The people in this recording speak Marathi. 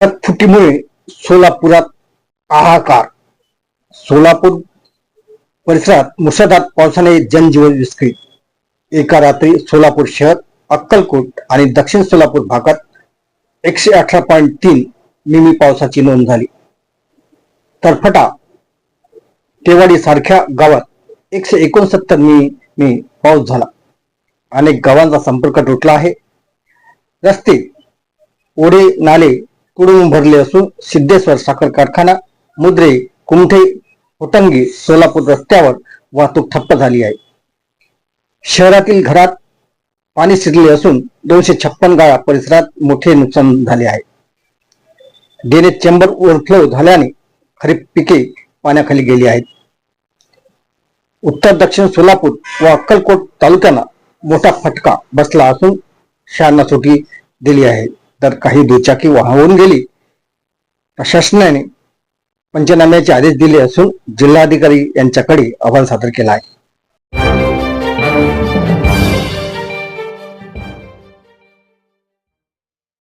फुटीमुळे सोलापुरात हाहाकार. सोलापूर परिसरात मुसळधार पावसाने जनजीवन विस्कळीत. एका रात्री सोलापूर शहर अक्कलकोट आणि दक्षिण सोलापूर भागात एकशे अठरा पॉईंट तीन मिमी पावसाची नोंद झाली. तरफटा तेवाडी सारख्या गावात एकशे एकोणसत्तर मिमी पाऊस झाला. अनेक गावांचा संपर्क तुटला आहे. रस्ते ओढे नाले तुडून भरले असून सिद्धेश्वर साखर कारखाना मुद्रे कुमठे होटंगी सोलापूर रस्त्यावर वाहतूक ठप्प झाली आहे. शहरातील घरात पाणी शिरले असून दोनशे छप्पन गाळा परिसरात मोठे नुकसान झाले आहे. ड्रेनेज चेंबर ओव्हरफ्लो झाल्याने खरीप पिके पाण्याखाली गेली आहेत. उत्तर दक्षिण सोलापूर व अक्कलकोट तालुक्यांना मोठा फटका बसला असून शाळांना सुटी दिली आहे. तर काही दुचाकी वाहून गेली. प्रशासनाने पंचनाम्याचे आदेश दिले असून जिल्हाधिकारी यांच्याकडे अहवाल सादर केला आहे.